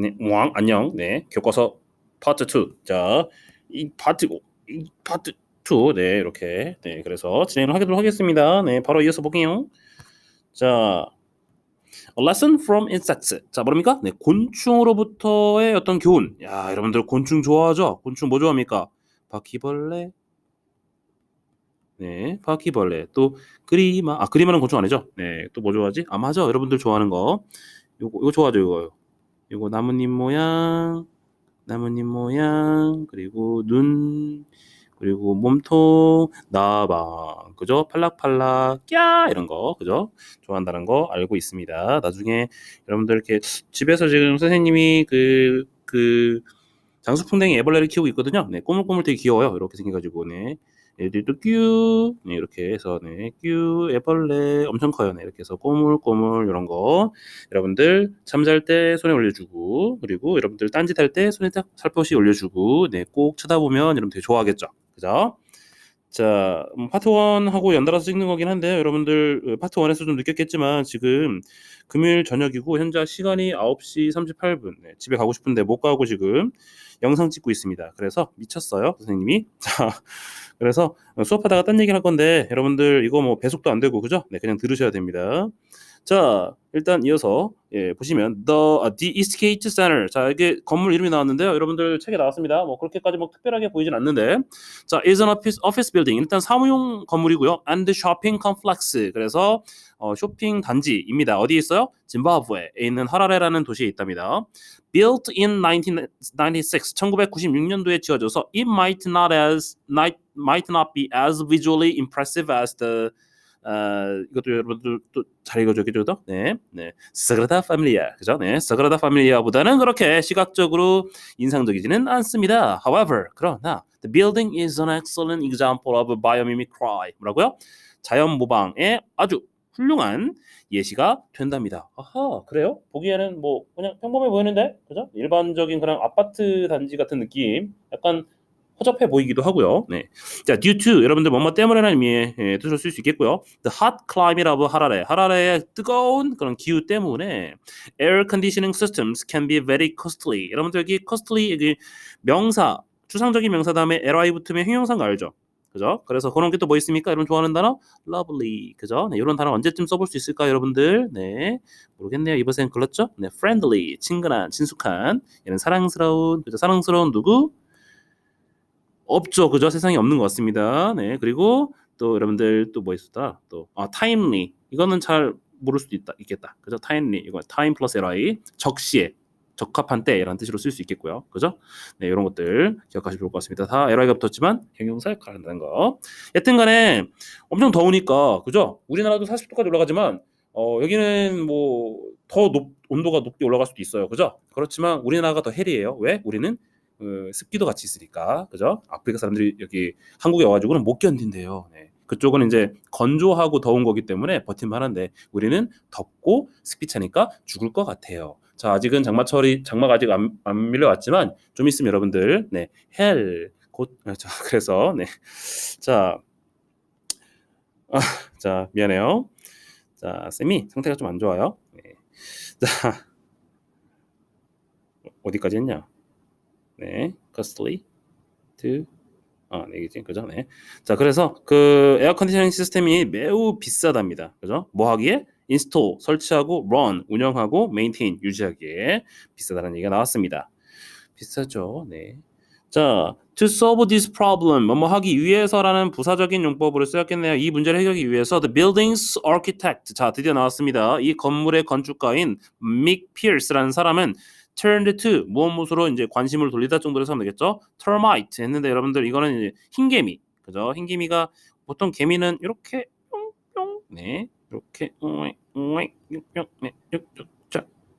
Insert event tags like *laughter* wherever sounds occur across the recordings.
네, 왕 안녕. 네, 교과서 파트 2. 자, 이 파트 이 파트 2. 네, 이렇게. 네, 그래서 진행을 하도록 하겠습니다. 네, 바로 이어서 볼게요. 자, A lesson from insects. 자, 뭐랍니까? 네, 곤충으로부터의 어떤 교훈. 야, 여러분들 곤충 좋아하죠? 곤충 뭐 좋아합니까? 바퀴벌레. 네, 바퀴벌레. 또 그리마. 아, 그리마는 곤충 아니죠? 네, 또 뭐 좋아하지? 아, 맞아. 여러분들 좋아하는 거. 요거 이거 좋아하죠, 이거. 요거 나뭇잎 모양, 나뭇잎 모양, 그리고 눈, 그리고 몸통, 나방, 그죠? 팔락팔락, 꺄 이런 거, 그죠? 좋아한다는 거 알고 있습니다. 나중에 여러분들 이렇게 집에서 지금 선생님이 그, 그, 장수풍뎅이 애벌레를 키우고 있거든요. 네, 꼬물꼬물 되게 귀여워요. 이렇게 생겨가지고, 네. 얘들도 뀨, 네, 이렇게 해서, 네, 뀨, 애벌레 엄청 커요. 네, 이렇게 해서 꼬물꼬물 이런 거. 여러분들 잠잘 때 손에 올려주고, 그리고 여러분들 딴짓 할 때 손에 딱 살포시 올려주고, 네, 꼭 쳐다보면 여러분 되게 좋아하겠죠. 그죠? 자, 음, 파트 1하고 연달아서 찍는 거긴 한데요. 여러분들 어, 파트 1에서 좀 느꼈겠지만 지금 금요일 저녁이고 현재 시간이 9시 38분. 네, 집에 가고 싶은데 못 가고 지금 영상 찍고 있습니다. 그래서 미쳤어요, 선생님이. *laughs* 자, 그래서 수업하다가 딴 얘기를 할 건데 여러분들 이거 뭐 배속도 안 되고 그죠? 네, 그냥 들으셔야 됩니다. 자, 일단 이어서 예, 보시면 The uh, The Eastgate Center. 자, 이게 건물 이름이 나왔는데요. 여러분들 책에 나왔습니다. 뭐 그렇게까지 뭐 특별하게 보이진 않는데. 자, is an office office building. 일단 사무용 건물이고요. And shopping complex. 그래서 어, 쇼핑 단지입니다. 어디에 있어요? 짐바브웨에 있는 하라레라는 도시에 있답니다. Built in 1996. 1996년도에 지어져서 it might not as might, might not be as visually impressive as the 아, 이것도 여러분들 또잘 읽어줘야겠죠? 네, 네. 사그라다 파밀리아, 그죠? 네, 사그라다 파밀리아보다는 그렇게 시각적으로 인상적이지는 않습니다. However, 그러나 the building is an excellent example of biomimicry. 뭐라고요? 자연 모방의 아주 훌륭한 예시가 된답니다. 아하, 그래요? 보기에는 뭐 그냥 평범해 보이는데, 그죠? 일반적인 그냥 아파트 단지 같은 느낌, 약간 허접해 보이기도 하고요. 네. 자, due to 여러분들 뭐뭐 때문에라는 의미의 예, 뜻을 쓸수 있겠고요. The hot climate of 하라레. 하라레의 뜨거운 그런 기후 때문에 air conditioning systems can be very costly. 여러분들 여기 costly 여기 명사 추상적인 명사 다음에 ly 붙으면 형용사인 알죠? 그죠? 그래서 그런 게 또 뭐 있습니까? 여러분 좋아하는 단어? lovely. 그죠? 네, 이런 단어 언제쯤 써볼 수 있을까, 여러분들? 네. 모르겠네요. 이번엔 글렀죠? 네, friendly. 친근한, 친숙한. 얘는 사랑스러운, 그죠? 사랑스러운 누구? 없죠. 그죠? 세상에 없는 것 같습니다. 네. 그리고 또 여러분들 또 뭐 있었다? 또 아, timely. 이거는 잘 모를 수도 있다. 있겠다. 그죠? timely. 이거 time 플러스 ly. 적시에 적합한 때라는 뜻으로 쓸 수 있겠고요. 그죠? 네, 이런 것들 기억하시면 좋을 것 같습니다. 다 ly가 붙었지만 형용사 역할을 한다는 거. 여튼 간에 엄청 더우니까 그죠? 우리나라도 40도까지 올라가지만 어, 여기는 뭐더 온도가 높게 올라갈 수도 있어요. 그죠? 그렇지만 우리나라가 더 헬이에요. 왜? 우리는 그 습기도 같이 있으니까 그죠? 아프리카 사람들이 여기 한국에 와가지고는 못 견딘대요. 네. 그쪽은 이제 건조하고 더운 거기 때문에 버틴만한데 우리는 덥고 습기 차니까 죽을 것 같아요. 자 아직은 장마철이 장마가 아직 안, 안 밀려왔지만 좀 있으면 여러분들 네 헬 곧 자, *laughs* 그래서 네자 아, 자 미안해요. 자 쌤이 상태가 좀 안 좋아요. 네. 자 어디까지 했냐? 네, costly to 아, 네, 이지 그죠? 네. 자, 그래서 그 에어 컨디셔닝 시스템이 매우 비싸답니다. 그죠? 뭐 하기에? 인스톨, 설치하고 run, 운영하고 maintain, 유지하기에 비싸다는 얘기가 나왔습니다. 비싸죠. 네. 자, to solve this problem, 뭐뭐 하기 위해서라는 부사적인 용법으로 쓰였겠네요. 이 문제를 해결하기 위해서 the building's architect, 자, 드디어 나왔습니다. 이 건물의 건축가인 믹 피어스라는 사람은 turned to 무엇 무엇으로 이제 관심을 돌리다 정도로 해서 되겠죠. termite 했는데 여러분들 이거는 이제 흰개미 그죠? 흰개미가 보통 개미는 이렇게 뿅뿅 네 이렇게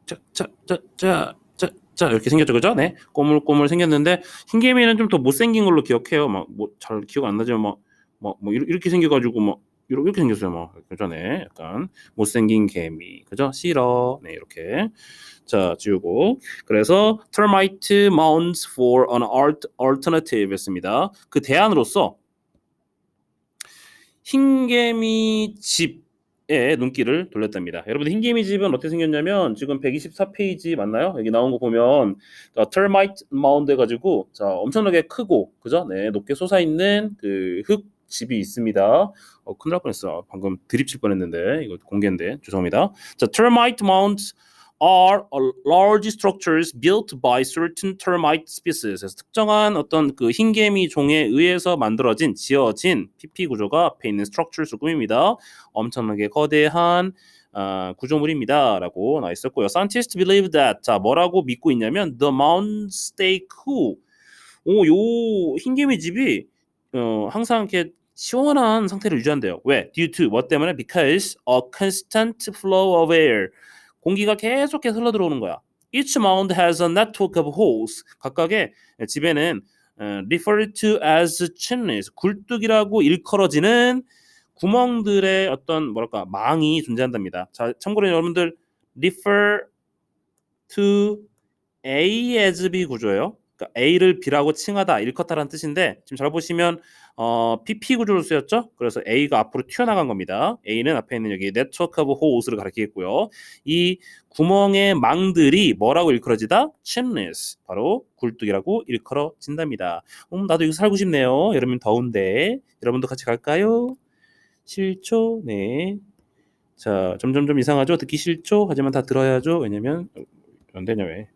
자자자자자자 자 이렇게 생겼죠 그죠? 네 꼬물꼬물 생겼는데 흰개미는 좀 더 못생긴 걸로 기억해요. 막 뭐 잘 기억 안 나지만 막 뭐, 뭐 이렇게 생겨가지고 막 이렇게 생겼어요. 뭐? 네 약간 못생긴 개미 그죠? 싫어 네 이렇게 자, 지우고. 그래서 termite mounds for an art alternative 했습니다. 그 대안으로서 흰개미 집에 에 눈길을 돌렸답니다. 여러분들 흰개미 집은 어떻게 생겼냐면 지금 124페이지 맞나요? 여기 나온 거 보면 자, termite mound 해가지고 자 엄청나게 크고 그죠? 네 높게 솟아 있는 그 흙 집이 있습니다. 어, 큰일 날 뻔했어. 방금 드립 칠 뻔했는데 이거 공개인데 죄송합니다. 자 termite mounds are large structures built by certain termite species. 특정한 어떤 그 흰개미 종에 의해서 만들어진 지어진 PP 구조가 앞에 있는 structures를 꾸밉니다. 엄청나게 거대한 아, 구조물입니다라고 나와 있었고요. Scientists believe that 자 뭐라고 믿고 있냐면 the mounds stay cool. 오요 흰개미 집이 어, 항상 이렇게 시원한 상태를 유지한대요. 왜? Due to 뭐 때문에? Because a constant flow of air. 공기가 계속해서 흘러 들어오는 거야. Each mound has a network of holes. 각각의 집에는 어, referred to as chimneys, 굴뚝이라고 일컬어지는 구멍들의 어떤 뭐랄까 망이 존재한답니다. 자, 참고로 여러분들 refer to A as B 구조예요. 그러니까 A를 B라고 칭하다, 일컫다라는 뜻인데 지금 잘 보시면 어, PP 구조로 쓰였죠. 그래서 A가 앞으로 튀어나간 겁니다. A는 앞에 있는 여기 네트워크 오브 호스를 가리키겠고요. 이 구멍의 망들이 뭐라고 일컬어지다? chimneys, 바로 굴뚝이라고 일컬어진답니다. 음, 나도 여기 살고 싶네요. 여러분 더운데 여러분도 같이 갈까요? 싫죠? 네. 자, 점점 좀 이상하죠? 듣기 싫죠? 하지만 다 들어야죠. 왜냐면 안 되냐 왜?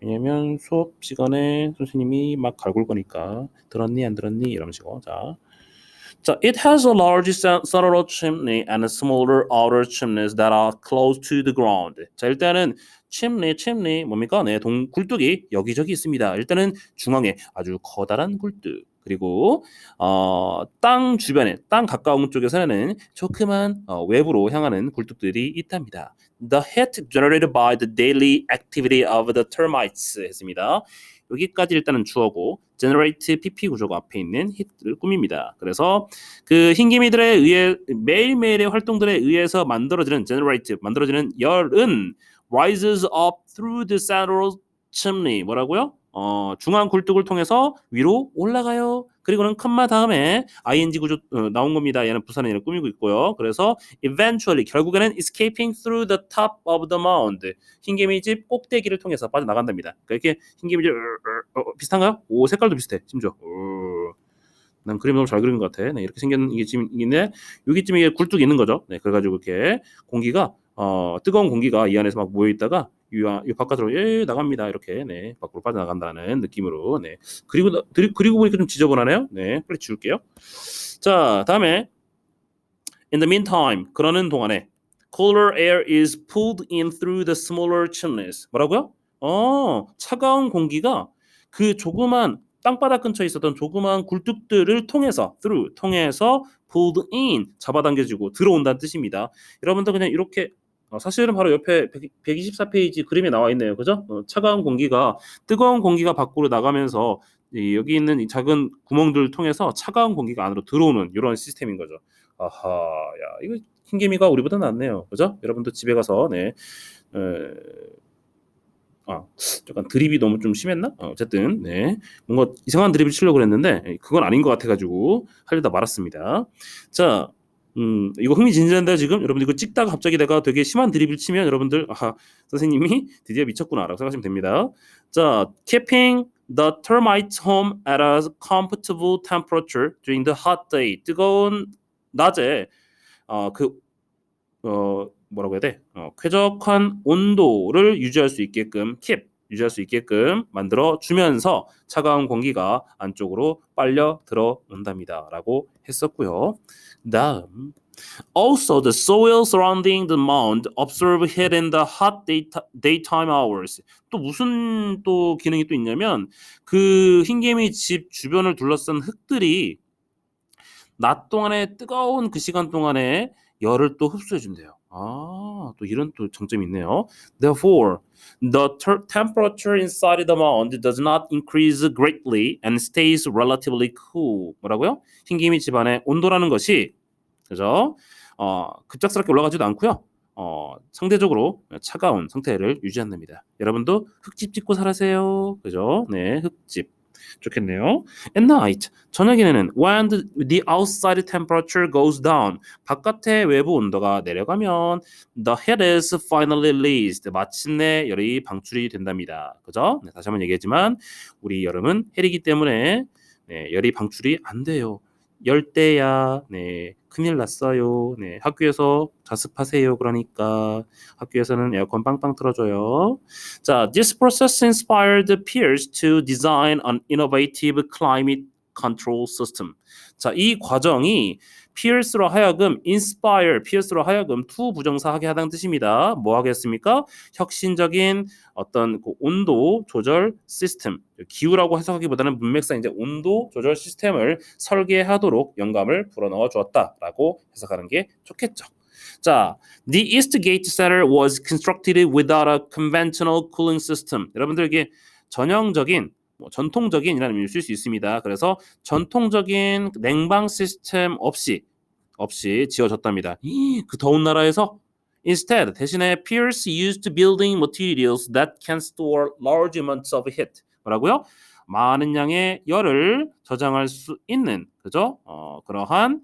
왜냐면 수업 시간에 선생님이 막 갈굴 거니까 들었니 안 들었니 이런 식으로 자. 자, it has a large cen- central chimney and smaller outer chimneys that are close to the ground. 자, 일단은 chimney, chimney 뭡니까? 네, 동 굴뚝이 여기저기 있습니다. 일단은 중앙에 아주 커다란 굴뚝. 그리고 어, 땅 주변에 땅 가까운 쪽에서는 조그만 어, 외부로 향하는 굴뚝들이 있답니다. The heat generated by the daily activity of the termites 했습니다. 여기까지 일단은 주어고 generate pp 구조가 앞에 있는 hit를 꾸밉니다. 그래서 그 흰개미들에 의해 매일매일의 활동들에 의해서 만들어지는 generate 만들어지는 열은 rises up through the central chimney 뭐라고요? 어, 중앙 굴뚝을 통해서 위로 올라가요. 그리고는 컴마 다음에 ing 구조 어, 나온 겁니다. 얘는 부산의 일을 꾸미고 있고요. 그래서 eventually 결국에는 escaping through the top of the mound 흰개미 집 꼭대기를 통해서 빠져나간답니다. 그러니까 이렇게 흰개미 집 어, 어, 비슷한가요? 오 색깔도 비슷해. 심지어. 오, 난 그림 너무 잘 그린 것 같아. 네, 이렇게 생긴 이게 지금 있네. 여기쯤에 굴뚝이 있는 거죠. 네, 그래가지고 이렇게 공기가 어, 뜨거운 공기가 이 안에서 막 모여 있다가 이, 아- 이 바깥으로 예 나갑니다. 이렇게 네 밖으로 빠져나간다는 느낌으로 네. 그리고 그리고 보니까 좀 지저분하네요. 네 빨리 지울게요. 자 다음에 in the meantime 그러는 동안에 cooler air is pulled in through the smaller chimneys. 뭐라고요? 어 차가운 공기가 그 조그만 땅바닥 근처에 있었던 조그만 굴뚝들을 통해서 through 통해서 pulled in 잡아당겨지고 들어온다는 뜻입니다. 여러분들 그냥 이렇게 어, 사실은 바로 옆에 124페이지 그림에 나와 있네요. 그죠? 어, 차가운 공기가 뜨거운 공기가 밖으로 나가면서 이, 여기 있는 이 작은 구멍들을 통해서 차가운 공기가 안으로 들어오는 이런 시스템인 거죠. 아하, 야, 이거 흰개미가 우리보다 낫네요. 그죠? 여러분도 집에 가서 네. 에, 아, 약간 드립이 너무 좀 심했나? 어, 어쨌든 네. 뭔가 이상한 드립을 치려고 그랬는데 에, 그건 아닌 것 같아 가지고 하려다 말았습니다. 자, 음, 이거 흥미진진한데 지금 여러분 이거 찍다가 갑자기 내가 되게 심한 드립을 치면 여러분들 아하 선생님이 *laughs* 드디어 미쳤구나라고 생각하시면 됩니다. 자, keeping the termites home at a comfortable temperature during the hot day. 뜨거운 낮에 어그 어, 뭐라고 해야 돼? 어, 쾌적한 온도를 유지할 수 있게끔 keep 유지할 수 있게끔 만들어 주면서 차가운 공기가 안쪽으로 빨려 들어온답니다라고 했었고요. 다음 Also, the soil surrounding the mound absorb heat in the hot day, daytime hours. 또 무슨 또 기능이 또 있냐면 그 흰개미 집 주변을 둘러싼 흙들이 낮 동안에 뜨거운 그 시간 동안에 열을 또 흡수해 준대요. 아, 또 이런 또 장점이 있네요. Therefore, the temperature inside the mound does not increase greatly and stays relatively cool. 뭐라고요? 흰개미 집안의 온도라는 것이 그죠? 어, 급작스럽게 올라가지도 않고요. 어, 상대적으로 차가운 상태를 유지한답니다. 여러분도 흙집 짓고 살아세요. 그죠? 네, 흙집. 좋겠네요. At night, 저녁에는 when the, outside temperature goes down, 바깥의 외부 온도가 내려가면 the heat is finally released. 마침내 열이 방출이 된답니다. 그죠? 네, 다시 한번 얘기했지만 우리 여름은 헬이기 때문에 네, 열이 방출이 안 돼요. 열대야, 네, 큰일 났어요. 네, 학교에서 자습하세요. 그러니까 학교에서는 에어컨 빵빵 틀어줘요. 자, this process inspired peers to design an innovative climate control system. 자, 이 과정이 피어스로 하여금 inspire, 피어스로 하여금 to 부정사 하게 하다는 뜻입니다. 뭐 하겠습니까? 혁신적인 어떤 그 온도 조절 시스템, 기후라고 해석하기보다는 문맥상 이제 온도 조절 시스템을 설계하도록 영감을 불어넣어 주었다라고 해석하는 게 좋겠죠. 자, the Eastgate Center was constructed without a conventional cooling system. 여러분들에게 전형적인 뭐 전통적인이라는 의미를 쓸 수 있습니다. 그래서 전통적인 냉방 시스템 없이 없이 지어졌답니다. 이, 그 더운 나라에서 Instead, 대신에 Pierce used building materials that can store large amounts of heat. 뭐라고요? 많은 양의 열을 저장할 수 있는 그죠? 어, 그러한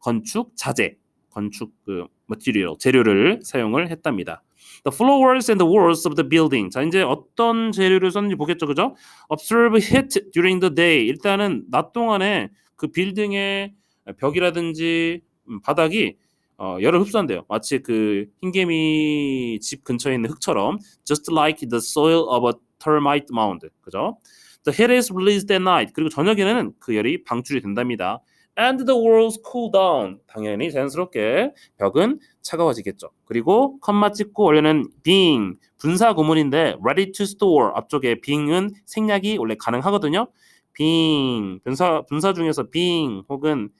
건축 자재, 건축 그 material 재료를 사용을 했답니다. The floors and the walls of the building. 자 이제 어떤 재료를 썼는지 보겠죠, 그죠? Observe heat during the day. 일단은 낮 동안에 그 빌딩의 벽이라든지 음, 바닥이 어, 열을 흡수한대요. 마치 그 흰개미 집 근처에 있는 흙처럼 just like the soil of a termite mound. 그죠? The heat is released at night. 그리고 저녁에는 그 열이 방출이 된답니다. And the walls cool down. 당연히 자연스럽게 벽은 차가워지겠죠. 그리고 컴마 찍고 원래는 being 분사 구문인데 ready to store 앞쪽에 being은 생략이 원래 가능하거든요. being 분사 분사 중에서 being 혹은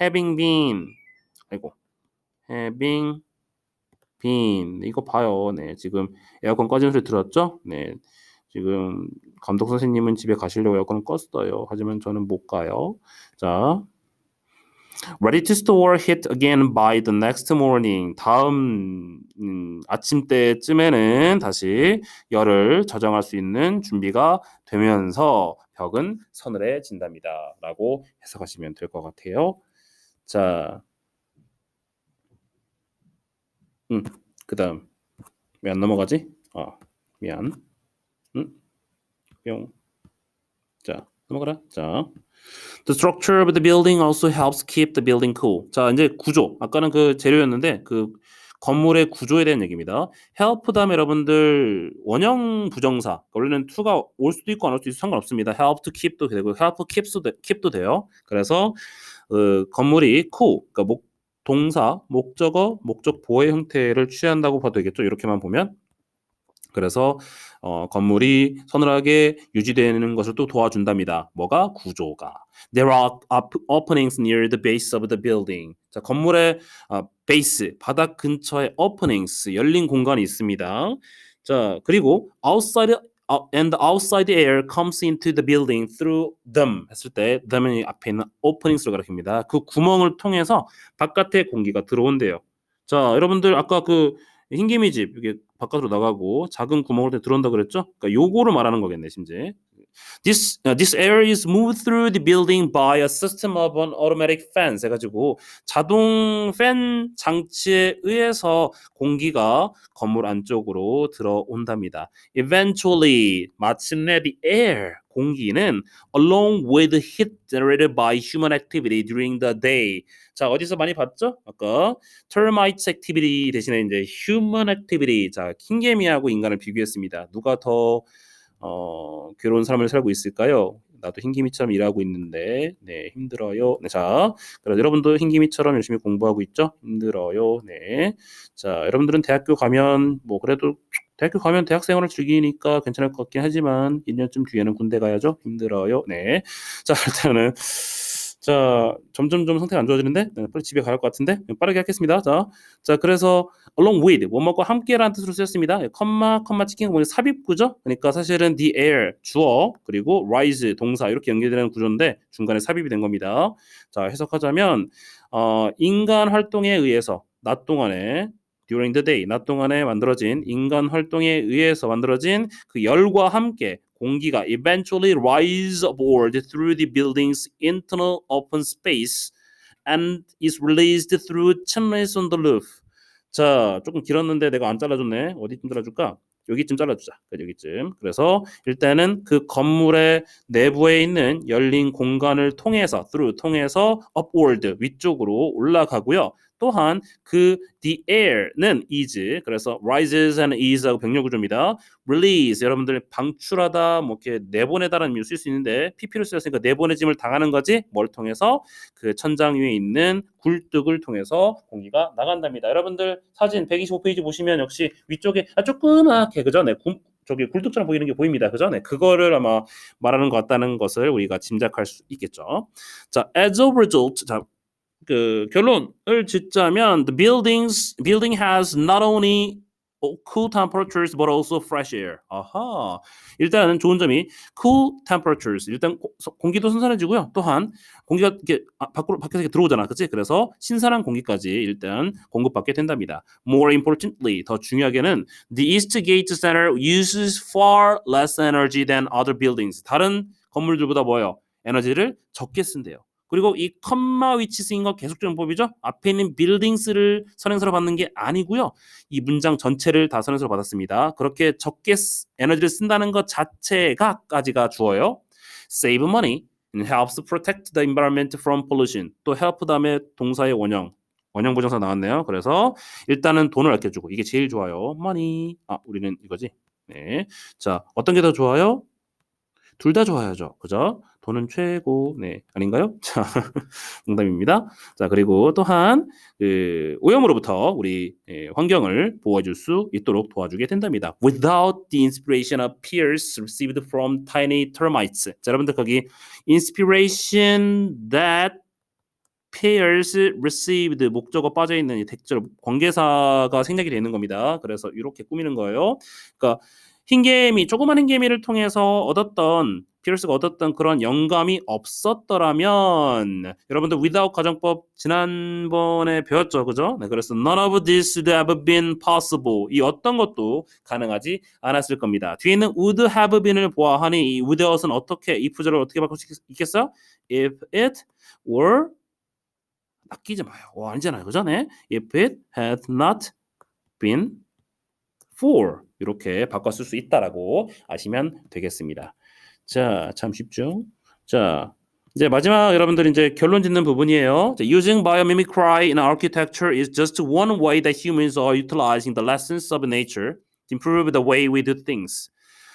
having been 아이고 having been 이거 봐요. 네 지금 에어컨 꺼진 소리 들었죠? 네 지금 감독 선생님은 집에 가시려고 에어컨을 껐어요. 하지만 저는 못 가요. 자 ready to store heat again by the next morning. 다음 음, 아침 때쯤에는 다시 열을 저장할 수 있는 준비가 되면서 벽은 서늘해진답니다.라고 해석하시면 될 것 같아요. 자, 음, 그 다음 왜 안 넘어가지? 아, 미안. 음, 뿅. 자, 넘어가라. 자, the structure of the building also helps keep the building cool. 자, 이제 구조. 아까는 그 재료였는데 그 건물의 구조에 대한 얘기입니다. help 다음에 여러분들 원형 부정사 원래는 to가 올 수도 있고 안 올 수도 있어 상관없습니다. help to keep도 되고 help keep도, keep도 돼요. 그래서 어, 건물이 cool, 그러니까 목, 동사, 목적어, 목적 보의 형태를 취한다고 봐도 되겠죠. 이렇게만 보면 그래서 어, 건물이 서늘하게 유지되는 것을 또 도와준답니다. 뭐가 구조가. There are op- openings near the base of the building. 자, 건물의 어, 베이스, 바닥 근처에 openings, 열린 공간이 있습니다. 자, 그리고 outside uh, and the outside air comes into the building through them 했을 때 them은 앞에 있는 openings로 가리킵니다. 그 구멍을 통해서 바깥에 공기가 들어온대요. 자, 여러분들 아까 그 흰개미 집 이게 바깥으로 나가고 작은 구멍으로 들어온다 그랬죠? 그러니까 요거를 말하는 거겠네, 심지. This uh, this air is moved through the building by a system of an automatic fans 해가지고 자동 팬 장치에 의해서 공기가 건물 안쪽으로 들어온답니다. Eventually 마침내 the air 공기는 along with heat generated by human activity during the day. 자 어디서 많이 봤죠? 아까 termites activity 대신에 이제 human activity. 자 킹게미하고 인간을 비교했습니다. 누가 더 어, 괴로운 삶을 살고 있을까요? 나도 흰기미처럼 일하고 있는데 네 힘들어요. 네, 자, 그래서 여러분도 흰기미처럼 열심히 공부하고 있죠? 힘들어요. 네, 자, 여러분들은 대학교 가면 뭐 그래도 대학교 가면 대학 생활을 즐기니까 괜찮을 것 같긴 하지만 1년쯤 뒤에는 군대 가야죠. 힘들어요. 네, 자 *laughs* 일단은. 자, 점점 좀 상태가 안 좋아지는데 네, 빨리 집에 가야 할 것 같은데 네, 빠르게 하겠습니다. 자, 자 그래서 along with 뭐뭐과 함께라는 뜻으로 쓰였습니다. 예, 컴마 컴마 치킨 보니 삽입 구죠. 그러니까 사실은 the air 주어 그리고 rise 동사 이렇게 연결되는 구조인데 중간에 삽입이 된 겁니다. 자, 해석하자면 어, 인간 활동에 의해서 낮 동안에 during the day 낮 동안에 만들어진 인간 활동에 의해서 만들어진 그 열과 함께 공기가 eventually rise upward through the building's internal open space and is released through chimneys on the roof. 자, 조금 길었는데 내가 안 잘라줬네. 어디쯤 잘라줄까? 여기쯤 잘라주자. 여기쯤. 그래서 일단은 그 건물의 내부에 있는 열린 공간을 통해서 through 통해서 upward 위쪽으로 올라가고요. 또한 그 the air는 is 그래서 rises and is하고 병렬 구조입니다. release 여러분들 방출하다 뭐 이렇게 내보내다라는 의미로 쓸 수 있는데 PP로 쓰였으니까 내보내짐을 당하는 거지. 뭘 통해서 그 천장 위에 있는 굴뚝을 통해서 공기가 나간답니다. 여러분들 사진 125페이지 보시면 역시 위쪽에 아, 조그맣게 그죠? 네. 곰- 저기 굴뚝처럼 보이는 게 보입니다. 그죠? 네. 그거를 아마 말하는 것 같다는 것을 우리가 짐작할 수 있겠죠. 자, as a result, 자, 그 결론을 짓자면 the buildings building has not only cool temperatures but also fresh air. 아하. 일단은 좋은 점이 cool temperatures. 일단 고- 서- 공기도 선선해지고요. 또한 공기가 이렇게 아, 밖으로 밖에서 이렇게 들어오잖아. 그렇지? 그래서 신선한 공기까지 일단 공급받게 된답니다. More importantly, 더 중요하게는 the Eastgate Center uses far less energy than other buildings. 다른 건물들보다 뭐예요? 에너지를 적게 쓴대요. 그리고 이 컴마 위치 쓰인 거 계속적용법이죠. 앞에 있는 buildings를 선행사로 받는 게 아니고요. 이 문장 전체를 다 선행사로 받았습니다. 그렇게 적게 쓰- 에너지를 쓴다는 것 자체가까지가 주어요. Save money and helps protect the environment from pollution. 또 help 다음에 동사의 원형. 원형 부정사 나왔네요. 그래서 일단은 돈을 아껴주고 이게 제일 좋아요. money. 아 우리는 이거지. 네. 자 어떤 게 더 좋아요? 둘 다 좋아야죠. 그죠? 돈은 최고. 네. 아닌가요? *laughs* 자, 농담입니다. 자, 그리고 또한 그 오염으로부터 우리 예, 환경을 보호해 줄 수 있도록 도와주게 된답니다. Without the inspiration of peers received from tiny termites. 자, 여러분들 거기 inspiration that peers received 목적어 빠져 있는 이 대절 관계사가 생략이 되는 겁니다. 그래서 이렇게 꾸미는 거예요. 그러니까 흰개미 조그만 흰개미를 통해서 얻었던 피어스가 얻었던 그런 영감이 없었더라면 여러분들 without 가정법 지난번에 배웠죠 그죠? 네, 그래서 none of this would have been possible 이 어떤 것도 가능하지 않았을 겁니다 뒤에 있는 would have been을 보아하니 이 would out은 어떻게 if절을 어떻게 바꿀 수 있- 있겠어요? if it were 아끼지 마요 와 아니잖아요 그죠? 네? if it had not been for 이렇게 쓸수 있다라고 아시면 되겠습니다. 자, 참 쉽죠? 자, 이제 마지막 여러분들 이제 결론 짓는 부분이에요. 자, using biomimicry in architecture is just one way that humans are utilizing the lessons of nature to improve the way we do things.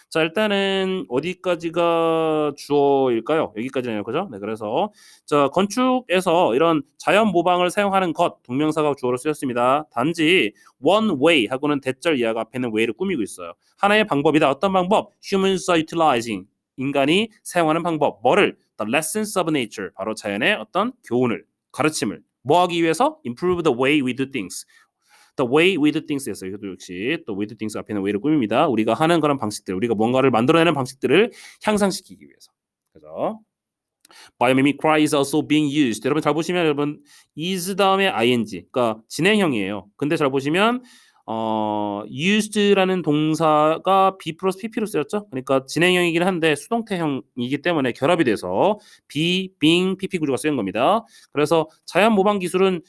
자, 일단은 어디까지가 주어일까요? 여기까지네요. 그죠? 네, 그래서 자, 건축에서 이런 자연 모방을 사용하는 것 동명사가 주어로 쓰였습니다. 단지 one way 하고는 대절 이하가 앞에는 way를 꾸미고 있어요. 하나의 방법이다. 어떤 방법? Humans are utilizing. 인간이 사용하는 방법. 뭐를? The lessons of nature. 바로 자연의 어떤 교훈을, 가르침을. 뭐 하기 위해서? Improve the way we do things. The way we do things에서 이것도 역시 또 we do things 앞에는 way를 꾸밉니다. 우리가 하는 그런 방식들, 우리가 뭔가를 만들어내는 방식들을 향상시키기 위해서. 그죠? biomimicry is also being used. 여러분 잘 보시면 여러분 is 다음에 ing, 그러니까 진행형이에요. 근데 잘 보시면 어, used라는 동사가 be 플러스 pp로 쓰였죠. 그러니까 진행형이긴 한데 수동태형이기 때문에 결합이 돼서 be, being, pp 구조가 쓰인 겁니다. 그래서 자연 모방 기술은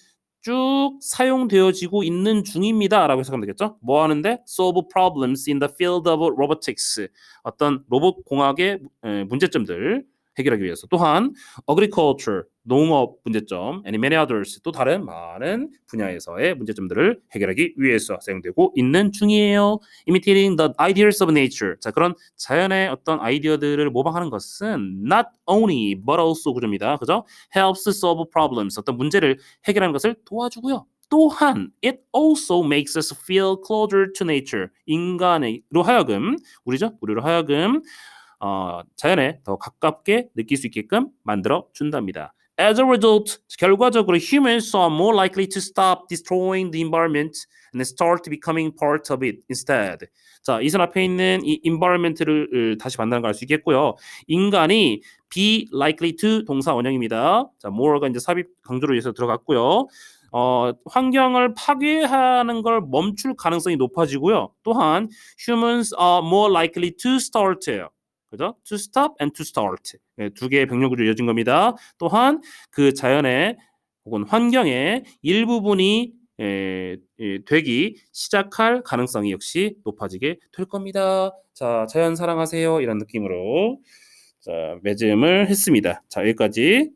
쭉 사용되어지고 있는 중입니다 라고 해석하면 되겠죠. 뭐 하는데 solve problems in the field of robotics 어떤 로봇 공학의 에, 문제점들 해결하기 위해서 또한 agriculture 농업 문제점 and many others 또 다른 많은 분야에서의 문제점들을 해결하기 위해서 사용되고 있는 중이에요. imitating the ideas of nature 자 그런 자연의 어떤 아이디어들을 모방하는 것은 not only but also 구조입니다. 그죠? helps solve problems 어떤 문제를 해결하는 것을 도와주고요. 또한 it also makes us feel closer to nature 인간으로 하여금 우리죠 우리로 하여금 어, 자연에 더 가깝게 느낄 수 있게끔 만들어 준답니다. As a result, 결과적으로 humans are more likely to stop destroying the environment and start becoming part of it instead. 자, 이선 앞에 있는 이 environment를 으, 다시 만나는 걸 알 수 있겠고요. 인간이 be likely to 동사 원형입니다. 자, more가 이제 삽입 강조로 위해서 들어갔고요. 어, 환경을 파괴하는 걸 멈출 가능성이 높아지고요. 또한 humans are more likely to start. 그죠? to stop and to start. 네, 두 개의 병력으로 이어진 겁니다. 또한 그 자연의 혹은 환경의 일부분이 에, 에, 되기 시작할 가능성이 역시 높아지게 될 겁니다. 자, 자연 사랑하세요. 이런 느낌으로 자, 매짐을 했습니다. 자, 여기까지